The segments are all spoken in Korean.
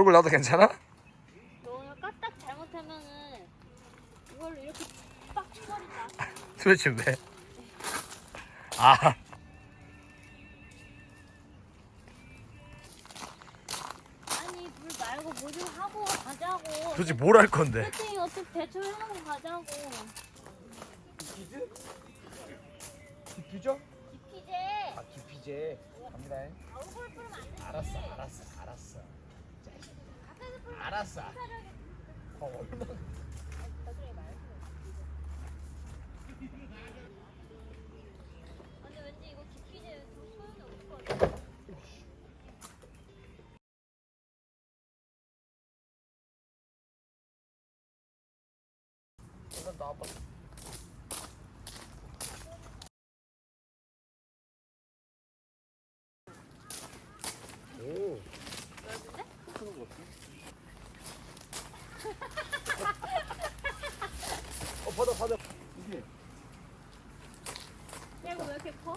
얼굴 나도 괜찮아? 너 오늘 까딱 잘못하면은 이걸로 이렇게 빡 쳐버린다. 도대체 왜? 아 아니 물 말고 뭐 좀 하고 가자고. 도대체 뭘 할 건데? 세팅이 어차피 대충 해놓고 가자고. 기피즈? 기피죠? 기피제. 아 기피제 갑니다 얼굴 뿌리면 안 돼. 알았어 알았어 알았어 알았어. 어, 얼마나 나와봐 오 크는 거 같아 어 받아 받아 이게 야 이거 왜 이렇게 커?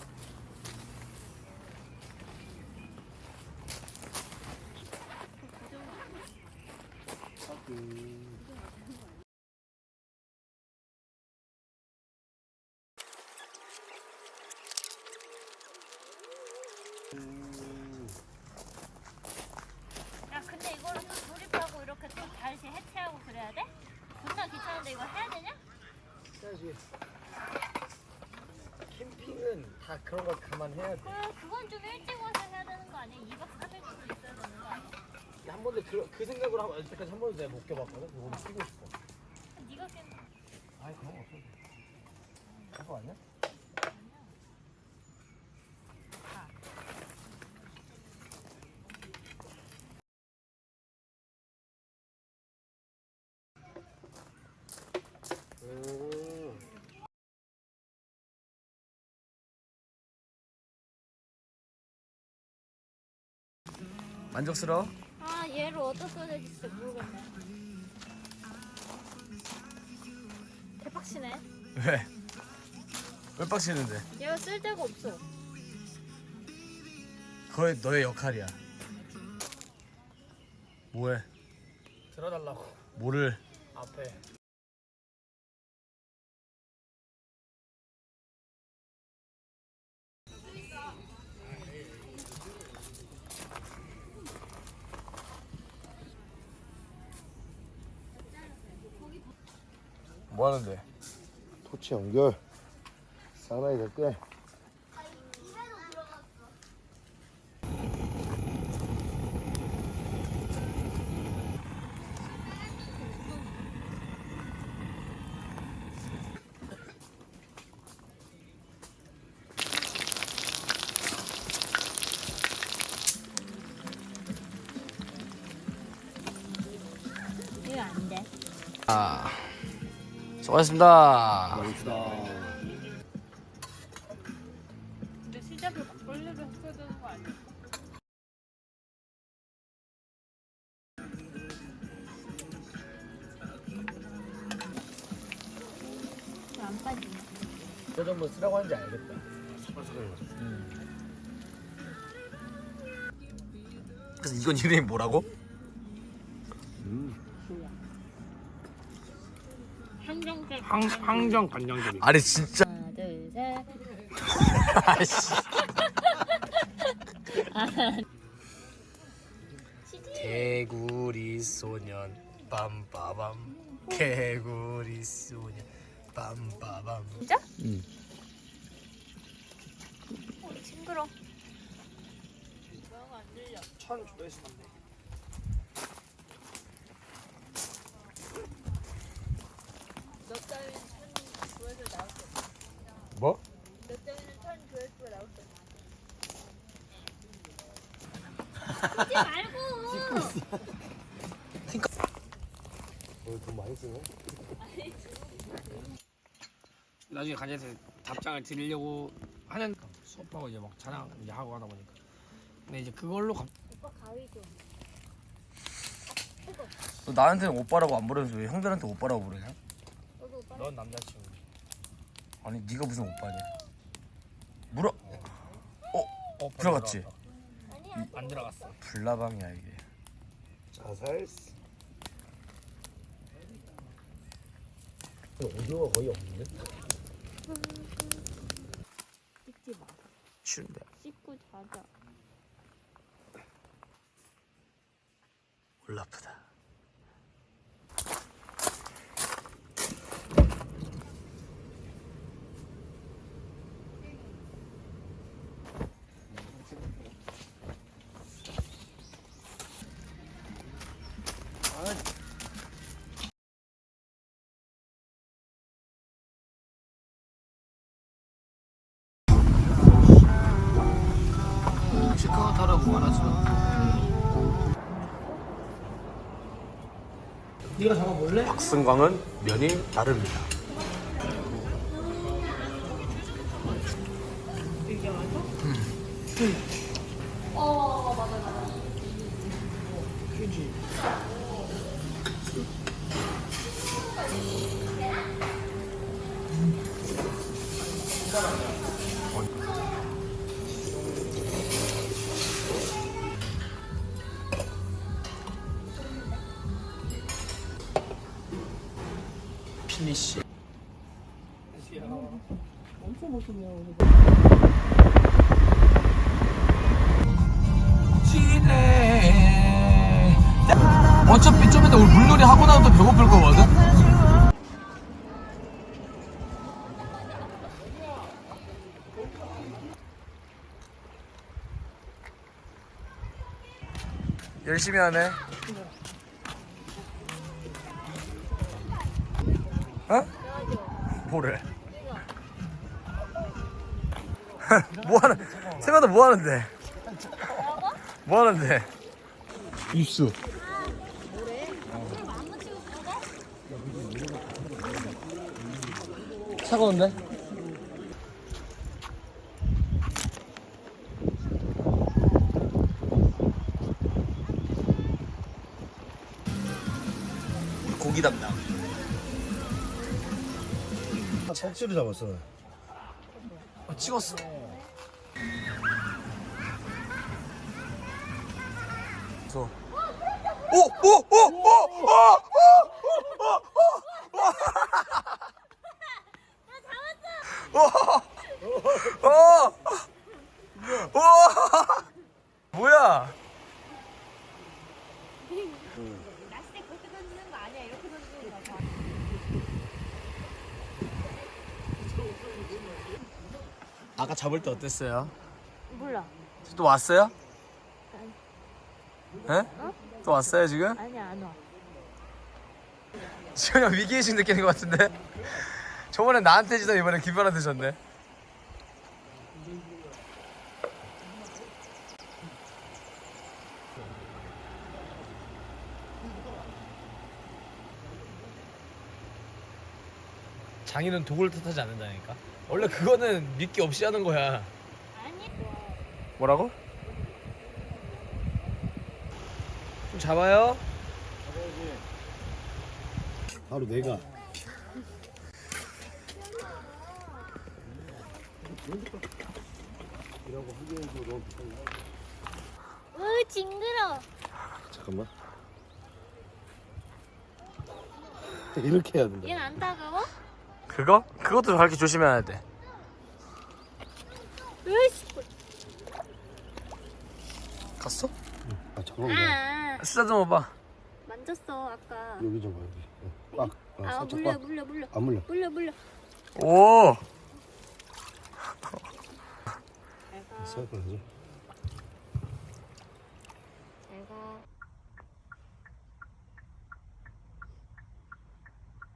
야 근데 이거를 또 조립하고 이렇게 또 다시 해체하고 그래야 돼? 존나 귀찮은데 이거 해야 되냐? 해야지 캠핑은 다 그런 걸 감안해야 돼 그래 그건 좀 일찍 와서 해야 되는 거 아니야? 2박 3일쯤 있어야 되는 거 아니야? 한 번도 그, 그 생각으로 하고 여태까지 한 번도 내가 못 껴봤거든 그거를 끼고 싶어 네가 깬 아니 그런 거 없어 그거 아니야? 만족스러워? 아 얘를 어디다 써야 될지 진짜 모르겠네 대박치네 왜? 왜 빡치는데? 얘가 쓸 데가 없어 그거 너의 역할이야 뭐해? 들어달라고 뭐를 앞에 뭐 하는데? 토치 연결. 사나이 될때 이거 안돼. 아 수고하셨습니다 근데 시작을 막걸리로 했어야 되는 거 아니야? 안 빠지네 저 정도 쓰라고 하는지 알겠다 그래서 이건 이름이 뭐라고? 항정살 항, 항정 간장조림 아니 진짜. 하나 둘셋. 아이씨. 개구리 소년 빰빠밤. 개구리 소년 빰빠밤. 진짜? 응. 어, 징그러. 뭐가 안 들려 천 조회수만 돼 몇 자리는 천 조회수 나올 거야 뭐? 몇 자리는 천 조회수가 나올 거야 찍지 말고. 너돈 많이 쓰네. 나중에 간에서 답장을 드리려고 하는 수업하고 이제 막 자랑 이제 하고 하다 보니까. 근데 이제 그걸로 갑- 오빠 가위 좀. 너 나한테는 오빠라고 안 부르면서 왜 형들한테 오빠라고 부르냐? 넌 남자친구 아니 네가 무슨 오빠냐? 물어 어 들어갔지? 들어갔다. 안 들어갔어 불나방이야 이게 자살. 오디오가 거의 없는데? 찍지 마. 쉬운데. 씻고 자자. 올라프다. 네가 잡아볼래? 박승광은 면이 다릅니다. 이게 음. 맞아? 음. 응. 어 맞아 맞아. 그지. 네 어차피 좀 이따 우리 물놀이 하고 나면 또 배고플 거거든? 열심히 하네. 어? 뭐래? 뭐 하는? 세마다 뭐 하는데? 뭐 하는데? 입수. 차가운데? 고기 담당. 억지로 잡았어. 어, 찍었어. 오, 오, 오, 오, 오, 오, 오, 오, 뭐야? 낚싯대 그렇게 던지는 거 아니야. 이렇게 던지는 거 봐. 아까 잡을 때 어땠어요? 몰라. 또 왔어요? 에? 또 왔어요 지금? 아니야 안 와. 지금 위기의식 느끼는 것 같은데? 저번에 나한테 지던 이번에 김바한테 졌네 장인은 독을 탓하지 않는다니까 원래 그거는 믿기 없이 하는 거야 아니. 뭐라고? 좀 잡아요 바로 내가. 으 징그러. 잠깐만. 이렇게 해야 된다. 얘는 안 따가워? 그거? 그것도 저렇게 조심해야 돼. 갔어? 응. 아 잠깐 만 아, 아, 수다 좀 봐봐. 만졌어 아까. 여기 잡아 여기. 어, 꽉. 어, 아 살짝 물려 꽉. 물려 물려 안 물려. 물려 물려. 오! 잘가. 내가.